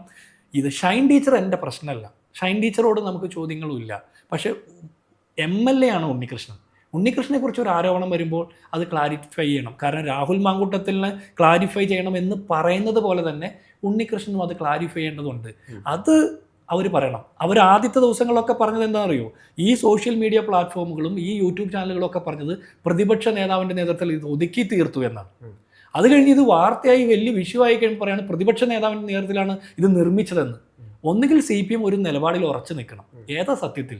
Speaker 2: ഇത് ഷൈൻ ടീച്ചർ എന്റെ പ്രശ്നമല്ല. ഷൈൻ ടീച്ചറോട് നമുക്ക് ചോദ്യങ്ങളുമില്ല. പക്ഷേ എം എൽ എ ആണ് ഉണ്ണികൃഷ്ണൻ. ഉണ്ണികൃഷ്ണനെക്കുറിച്ച് ഒരു ആരോപണം വരുമ്പോൾ അത് ക്ലാരിഫൈ ചെയ്യണം. കാരണം രാഹുൽ മാങ്കൂട്ടത്തിന് ക്ലാരിഫൈ ചെയ്യണം എന്ന് പറയുന്നത് പോലെ തന്നെ ഉണ്ണികൃഷ്ണനും അത് ക്ലാരിഫൈ ചെയ്യേണ്ടതുണ്ട്. അത് അവർ പറയണം. അവർ ആദ്യത്തെ ദിവസങ്ങളൊക്കെ പറഞ്ഞത് എന്താ അറിയോ? ഈ സോഷ്യൽ മീഡിയ പ്ലാറ്റ്ഫോമുകളും ഈ യൂട്യൂബ് ചാനലുകളൊക്കെ പറഞ്ഞത് പ്രതിപക്ഷ നേതാവിന്റെ നേതൃത്വത്തിൽ ഇത് ഒതുക്കി തീർത്തു എന്നാണ്. അത് കഴിഞ്ഞ് ഇത് വാർത്തയായി വലിയ വിഷയമായി കഴിയുമ്പോൾ പറയാണ് പ്രതിപക്ഷ നേതാവിന്റെ നേതൃത്വത്തിലാണ് ഇത് നിർമ്മിച്ചതെന്ന്. ഒന്നുകിൽ സി പി എം ഒരു നിലപാടിൽ ഉറച്ചു നിൽക്കണം. ഏതാ സത്യത്തിൽ?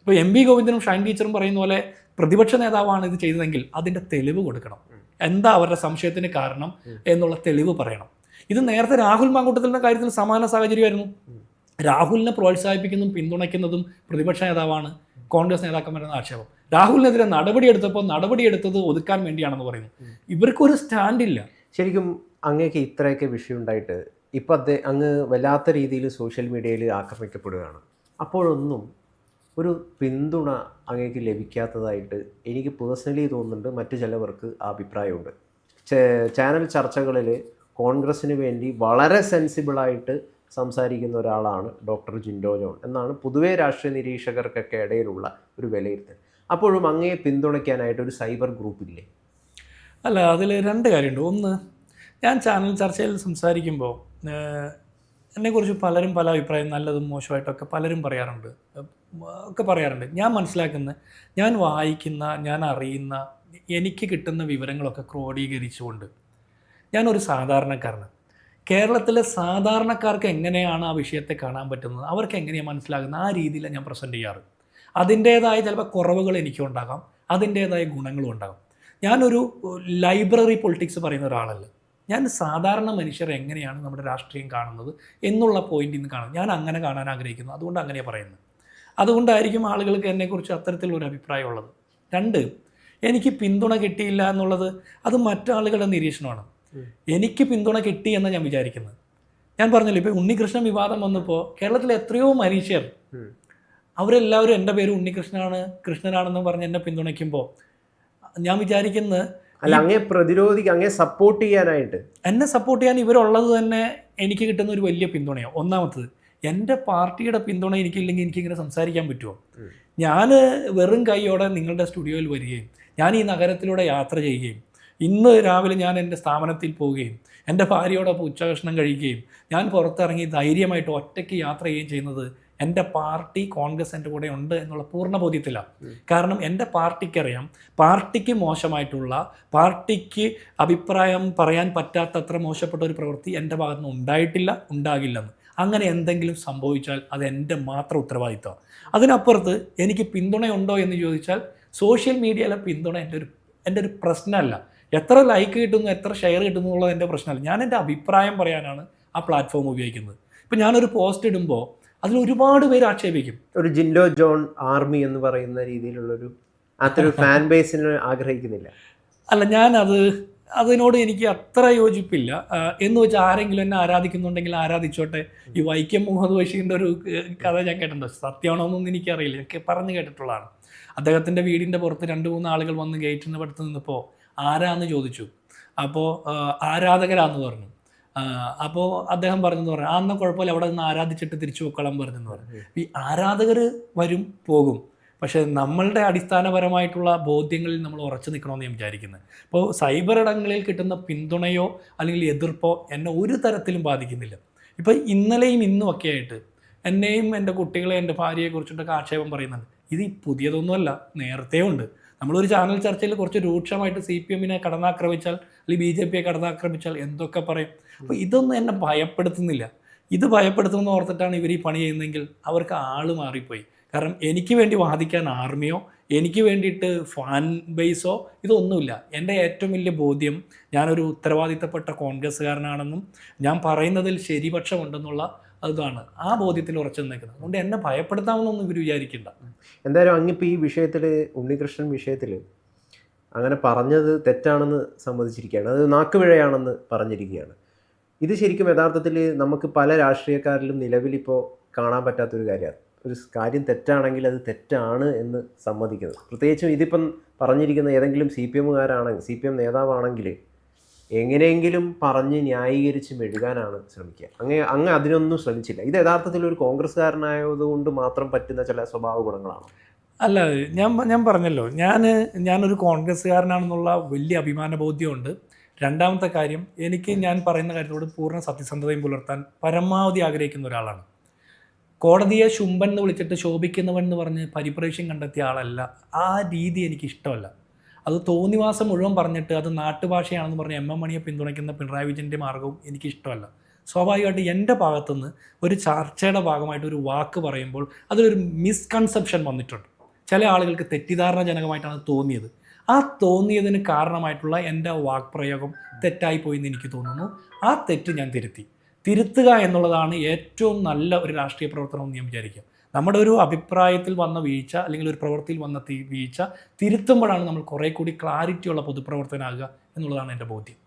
Speaker 2: ഇപ്പോൾ എം വി ഗോവിന്ദനും ഷൈൻ ടീച്ചറും പറയുന്ന പോലെ പ്രതിപക്ഷ നേതാവാണ് ഇത് ചെയ്തതെങ്കിൽ അതിന്റെ തെളിവ് കൊടുക്കണം. എന്താ അവരുടെ സംശയത്തിന് കാരണം എന്നുള്ള തെളിവ് പറയണം. ഇത് നേരത്തെ രാഹുൽ മാങ്കൂട്ടത്തിന്റെ കാര്യത്തിൽ സമാന സാഹചര്യമായിരുന്നു. രാഹുലിനെ പ്രോത്സാഹിപ്പിക്കുന്നതും പിന്തുണയ്ക്കുന്നതും പ്രതിപക്ഷ നേതാവാണ്. കോൺഗ്രസ് നേതാക്കന്മാരുടെ ആക്ഷേപം. രാഹുലിനെതിരെ നടപടിയെടുത്തപ്പോൾ നടപടിയെടുത്തത് ഒതുക്കാൻ വേണ്ടിയാണെന്ന് പറയുന്നു. ഇവർക്കൊരു സ്റ്റാൻഡില്ല.
Speaker 1: ശരിക്കും അങ്ങേക്ക് ഇത്രയൊക്കെ വിഷയം ഉണ്ടായിട്ട് ഇപ്പം അദ്ദേഹം അങ്ങ് വല്ലാത്ത രീതിയിൽ സോഷ്യൽ മീഡിയയിൽ ആക്രമിക്കപ്പെടുകയാണ്. അപ്പോഴൊന്നും ഒരു പിന്തുണ അങ്ങേക്ക് ലഭിക്കാത്തതായിട്ട് എനിക്ക് പേഴ്സണലി തോന്നുന്നുണ്ട് മറ്റു ചിലവർക്ക് ആ അഭിപ്രായമുണ്ട് ചാനൽ ചർച്ചകളിൽ കോൺഗ്രസ്സിന് വേണ്ടി വളരെ സെൻസിബിളായിട്ട് സംസാരിക്കുന്ന ഒരാളാണ് ഡോക്ടർ ജിൻഡോ ജോൺ എന്നാണ് പൊതുവേ രാഷ്ട്രീയ നിരീക്ഷകർക്കൊക്കെ ഇടയിലുള്ള ഒരു വിലയിരുത്തൽ. അപ്പോഴും അങ്ങയെ പിന്തുണയ്ക്കാനായിട്ട് ഒരു സൈബർ ഗ്രൂപ്പ് ഇല്ലേ?
Speaker 2: അല്ല അതിൽ രണ്ട് കാര്യമുണ്ട്. ഒന്ന് ഞാൻ ചാനൽ ചർച്ചയിൽ സംസാരിക്കുമ്പോൾ എന്നെക്കുറിച്ച് പലരും പല അഭിപ്രായം നല്ലതും മോശമായിട്ടൊക്കെ പലരും പറയാറുണ്ട്. ഒക്കെ പറയാറുണ്ട്. ഞാൻ മനസ്സിലാക്കുന്ന ഞാൻ വായിക്കുന്ന ഞാൻ അറിയുന്ന എനിക്ക് കിട്ടുന്ന വിവരങ്ങളൊക്കെ ക്രോഡീകരിച്ചുകൊണ്ട് ഞാനൊരു സാധാരണക്കാരനാണ്. കേരളത്തിലെ സാധാരണക്കാർക്ക് എങ്ങനെയാണ് ആ വിഷയത്തെ കാണാൻ പറ്റുന്നത്? അവർക്ക് എങ്ങനെയാണ് മനസ്സിലാകുന്നത്? ആ രീതിയിലാണ് ഞാൻ പ്രസന്റ് ചെയ്യാറ്. അതിന്റേതായ ചിലപ്പോൾ കുറവുകൾ എനിക്കും ഉണ്ടാകാം. അതിന്റേതായ ഗുണങ്ങളും ഉണ്ടാകും. ഞാനൊരു ലൈബ്രറി പൊളിറ്റിക്സ് പറയുന്ന ഒരാളല്ല. ഞാൻ സാധാരണ മനുഷ്യർ എങ്ങനെയാണ് നമ്മുടെ രാഷ്ട്രീയം കാണുന്നത് എന്നുള്ള പോയിന്റിൽ നിന്ന് കാണുന്നത്? ഞാൻ അങ്ങനെ കാണാൻ ആഗ്രഹിക്കുന്നു. അതുകൊണ്ട് അങ്ങനെയാണ് പറയുന്നത്. അതുകൊണ്ടായിരിക്കും ആളുകൾക്ക് എന്നെക്കുറിച്ച് അത്തരത്തിലുള്ളൊരു അഭിപ്രായമുള്ളത് രണ്ട് എനിക്ക് പിന്തുണ കിട്ടിയില്ല എന്നുള്ളത് അത് മറ്റാളുകളുടെ നിരീക്ഷണമാണ്. എനിക്ക് പിന്തുണ കിട്ടി എന്ന് ഞാൻ വിചാരിക്കുന്നത്. ഞാൻ പറഞ്ഞല്ലോ ഇപ്പോൾ ഉണ്ണികൃഷ്ണൻ വിവാദം വന്നപ്പോൾ കേരളത്തിലെ എത്രയോ മനുഷ്യർ അവരെല്ലാവരും എന്റെ പേര് ഉണ്ണികൃഷ്ണനാണ് കൃഷ്ണനാണെന്ന് പറഞ്ഞ് എന്നെ പിന്തുണയ്ക്കുമ്പോൾ ഞാൻ വിചാരിക്കുന്നത്
Speaker 1: അല്ല അങ്ങേ പ്രതിരോധിക്കുക അങ്ങേ സപ്പോർട്ട് ചെയ്യാനായിട്ട്.
Speaker 2: എന്നെ സപ്പോർട്ട് ചെയ്യാൻ ഇവരുള്ളത് തന്നെ എനിക്ക് കിട്ടുന്ന ഒരു വലിയ പിന്തുണയാണ് ഒന്നാമത്തത് എന്റെ പാർട്ടിയുടെ പിന്തുണ എനിക്കില്ലെങ്കിൽ എനിക്കിങ്ങനെ സംസാരിക്കാൻ പറ്റുമോ? ഞാൻ വെറും കൈയോടെ നിങ്ങളുടെ സ്റ്റുഡിയോയിൽ വരികയും ഞാൻ ഈ നഗരത്തിലൂടെ യാത്ര ചെയ്യുകയും ഇന്ന് രാവിലെ ഞാൻ എന്റെ സ്ഥാപനത്തിൽ പോവുകയും എന്റെ ഭാര്യയോടൊപ്പം ഉച്ചഭക്ഷണം കഴിക്കുകയും ഞാൻ പുറത്തിറങ്ങി ധൈര്യമായിട്ട് ഒറ്റയ്ക്ക് യാത്ര ചെയ്യുകയും ചെയ്യുന്നത് എന്റെ പാർട്ടി കോൺഗ്രസ് എന്റെ കൂടെ ഉണ്ട് എന്നുള്ള പൂർണ ബോധ്യത്തിലാണ്. കാരണം എന്റെ പാർട്ടിക്കറിയാം പാർട്ടിക്ക് മോശമായിട്ടുള്ള പാർട്ടിക്ക് അഭിപ്രായം പറയാൻ പറ്റാത്തത്ര മോശപ്പെട്ട ഒരു പ്രവൃത്തി എന്റെ ഭാഗത്ത് നിന്ന് ഉണ്ടായിട്ടില്ല ഉണ്ടാകില്ലെന്ന്. അങ്ങനെ എന്തെങ്കിലും സംഭവിച്ചാൽ അത് എന്റെ മാത്രം ഉത്തരവാദിത്തമാണ് അതിനപ്പുറത്ത് എനിക്ക് പിന്തുണയുണ്ടോ എന്ന് ചോദിച്ചാൽ സോഷ്യൽ മീഡിയയിലെ പിന്തുണ എന്റെ ഒരു എന്റെ ഒരു പ്രശ്നമല്ല. എത്ര ലൈക്ക് കിട്ടുന്നു എത്ര ഷെയർ കിട്ടുന്നു എന്നുള്ളത് എന്റെ പ്രശ്നമല്ല. ഞാൻ എന്റെ അഭിപ്രായം പറയാനാണ് ആ പ്ലാറ്റ്ഫോം ഉപയോഗിക്കുന്നത്. ഇപ്പം ഞാനൊരു പോസ്റ്റ് ഇടുമ്പോൾ അതിൽ ഒരുപാട് പേര് ആക്ഷേപിക്കും.
Speaker 1: ഒരു ജിൻഡോ ജോൺ ആർമി എന്ന് പറയുന്ന രീതിയിലുള്ളൊരു അത്രയൊരു ഫാൻ ബേസിന് ആഗ്രഹിക്കുന്നില്ല.
Speaker 2: അല്ല ഞാൻ അത് അതിനോട് എനിക്ക് അത്ര യോജിപ്പില്ല. എന്ന് വെച്ചാൽ ആരെങ്കിലും എന്നെ ആരാധിക്കുന്നുണ്ടെങ്കിൽ ആരാധിച്ചോട്ടെ. ഈ വൈക്കം മുഹമ്മദ് ബഷീറിന്റെ ഒരു കഥ ഞാൻ കേട്ടിട്ടുണ്ട്. സത്യമാണോ എന്നൊന്നും എനിക്കറിയില്ല. എനിക്ക് പറഞ്ഞു കേട്ടിട്ടുള്ളതാണ്. അദ്ദേഹത്തിന്റെ വീടിന്റെ പുറത്ത് രണ്ട് മൂന്ന് ആളുകൾ വന്ന് ഗേറ്റിന്റെ അടുത്ത് നിന്നപ്പോൾ ആരാന്ന് ചോദിച്ചു. അപ്പോൾ ആരാധകരാന്ന് പറഞ്ഞു. അപ്പോൾ അദ്ദേഹം പറഞ്ഞെന്ന് പറഞ്ഞു അന്ന് കുഴപ്പമില്ല അവിടെ നിന്ന് ആരാധിച്ചിട്ട് തിരിച്ചു പൊക്കളം പറഞ്ഞെന്ന് പറഞ്ഞു ഈ ആരാധകർ വരും പോകും. പക്ഷേ നമ്മളുടെ അടിസ്ഥാനപരമായിട്ടുള്ള ബോധ്യങ്ങളിൽ നമ്മൾ ഉറച്ചു നിൽക്കണമെന്ന് ഞാൻ വിചാരിക്കുന്നത് ഇപ്പോൾ സൈബർ ഇടങ്ങളിൽ കിട്ടുന്ന പിന്തുണയോ അല്ലെങ്കിൽ എതിർപ്പോ എന്നെ ഒരു തരത്തിലും ബാധിക്കുന്നില്ല. ഇപ്പോൾ ഇന്നലെയും ഇന്നും ഒക്കെ ആയിട്ട് എന്നെയും എന്റെ കുട്ടികളെ എന്റെ ഭാര്യയെ കുറിച്ചിട്ടൊക്കെ ആക്ഷേപം പറയുന്നുണ്ട്. ഇത് പുതിയതൊന്നുമല്ല നേരത്തെ ഉണ്ട്. നമ്മളൊരു ചാനൽ ചർച്ചയിൽ കുറച്ച് രൂക്ഷമായിട്ട് സി പി എമ്മിനെ കടന്നാക്രമിച്ചാൽ അല്ലെങ്കിൽ ബി ജെ പിയെ കടന്നാക്രമിച്ചാൽ എന്തൊക്കെ പറയും? അപ്പോൾ ഇതൊന്നും എന്നെ ഭയപ്പെടുത്തുന്നില്ല. ഇത് ഭയപ്പെടുത്തുമെന്ന് ഓർത്തിട്ടാണ് ഇവർ ഈ പണി ചെയ്യുന്നതെങ്കിൽ അവർക്ക് ആൾ മാറിപ്പോയി. കാരണം എനിക്ക് വേണ്ടി വാദിക്കാൻ ആർമിയോ എനിക്ക് വേണ്ടിയിട്ട് ഫാൻ ബേസോ ഇതൊന്നുമില്ല. എന്റെ ഏറ്റവും വലിയ ബോധ്യം ഞാനൊരു ഉത്തരവാദിത്തപ്പെട്ട കോൺഗ്രസ്സുകാരനാണെന്നും ഞാൻ പറയുന്നതിൽ ശരിപക്ഷമുണ്ടെന്നുള്ള അതാണ് ആ ബോധ്യത്തിൽ ഉറച്ചു നിൽക്കുന്നത് അതുകൊണ്ട് എന്നെ ഭയപ്പെടുത്താമെന്നൊന്നും ഇവർ വിചാരിക്കണ്ട.
Speaker 1: എന്തായാലും അങ്ങിപ്പോൾ ഈ വിഷയത്തിൽ ഉണ്ണികൃഷ്ണൻ വിഷയത്തിൽ അങ്ങനെ പറഞ്ഞത് തെറ്റാണെന്ന് സമ്മതിച്ചിരിക്കുകയാണ്. അത് നാക്കുപിഴയാണെന്ന് പറഞ്ഞിരിക്കുകയാണ്. ഇത് ശരിക്കും യഥാർത്ഥത്തിൽ നമുക്ക് പല രാഷ്ട്രീയക്കാരിലും നിലവിലിപ്പോൾ കാണാൻ പറ്റാത്തൊരു കാര്യമാണ്. ഒരു കാര്യം തെറ്റാണെങ്കിൽ അത് തെറ്റാണ് എന്ന് സമ്മതിക്കുന്നത്. പ്രത്യേകിച്ചും ഇതിപ്പം പറഞ്ഞിരിക്കുന്ന ഏതെങ്കിലും സി പി എമ്മുകാരാണെങ്കിൽ സി പി എം നേതാവാണെങ്കിൽ എങ്ങനെയെങ്കിലും പറഞ്ഞ് ന്യായീകരിച്ച് മെഴുകാനാണ് ശ്രമിക്കുക. അങ്ങ് അങ്ങ് അതിനൊന്നും ശ്രമിച്ചില്ല. ഇത് യഥാർത്ഥത്തിൽ ഒരു കോൺഗ്രസ്സുകാരനായതുകൊണ്ട് മാത്രം പറ്റുന്ന ചില സ്വഭാവ ഗുണങ്ങളാണ്?
Speaker 2: അല്ല ഞാൻ ഞാൻ പറഞ്ഞല്ലോ. ഞാൻ ഞാനൊരു കോൺഗ്രസ്സുകാരനാണെന്നുള്ള വലിയ അഭിമാന ബോധ്യമുണ്ട് രണ്ടാമത്തെ കാര്യം എനിക്ക് ഞാൻ പറയുന്ന കാര്യത്തോട് പൂർണ സത്യസന്ധതയും പുലർത്താൻ പരമാവധി ആഗ്രഹിക്കുന്ന ഒരാളാണ്. കോടതിയെ ശുംഭൻ എന്ന് വിളിച്ചിട്ട് ശോഭിക്കുന്നവൻ എന്ന് പറഞ്ഞ് പരിപ്രേക്ഷ്യം കണ്ടെത്തിയ ആളല്ല. ആ രീതി എനിക്ക് ഇഷ്ടമല്ല. അത് തോന്നിവാസം മുഴുവൻ പറഞ്ഞിട്ട് അത് നാട്ടുഭാഷയാണെന്ന് പറഞ്ഞ് എം എം മണിയെ പിന്തുണയ്ക്കുന്ന പിണറായി വിജയന്റെ മാർഗവും എനിക്ക് ഇഷ്ടമല്ല. സ്വാഭാവികമായിട്ട് എന്റെ ഭാഗത്തുനിന്ന് ഒരു ചർച്ചയുടെ ഭാഗമായിട്ട് ഒരു വാക്ക് പറയുമ്പോൾ അതിലൊരു മിസ്കൺസെപ്ഷൻ വന്നിട്ടുണ്ട്. ചില ആളുകൾക്ക് തെറ്റിദ്ധാരണജനകമായിട്ടാണ് തോന്നിയത്. ആ തോന്നിയതിന് കാരണമായിട്ടുള്ള എന്റെ വാക്പ്രയോഗം തെറ്റായിപ്പോയി എന്ന് എനിക്ക് തോന്നുന്നു. ആ തെറ്റ് ഞാൻ തിരുത്തി. തിരുത്തുക എന്നുള്ളതാണ് ഏറ്റവും നല്ല ഒരു രാഷ്ട്രീയ പ്രവർത്തനം എന്ന് ഞാൻ വിചാരിക്കുക. നമ്മുടെ ഒരു അഭിപ്രായത്തിൽ വന്ന വീഴ്ച അല്ലെങ്കിൽ ഒരു പ്രവൃത്തിയിൽ വന്ന വീഴ്ച തിരുത്തുമ്പോഴാണ് നമ്മൾ കുറേ കൂടി ക്ലാരിറ്റിയുള്ള പൊതുപ്രവർത്തനാകുക എന്നുള്ളതാണ് എന്റെ ബോധ്യം.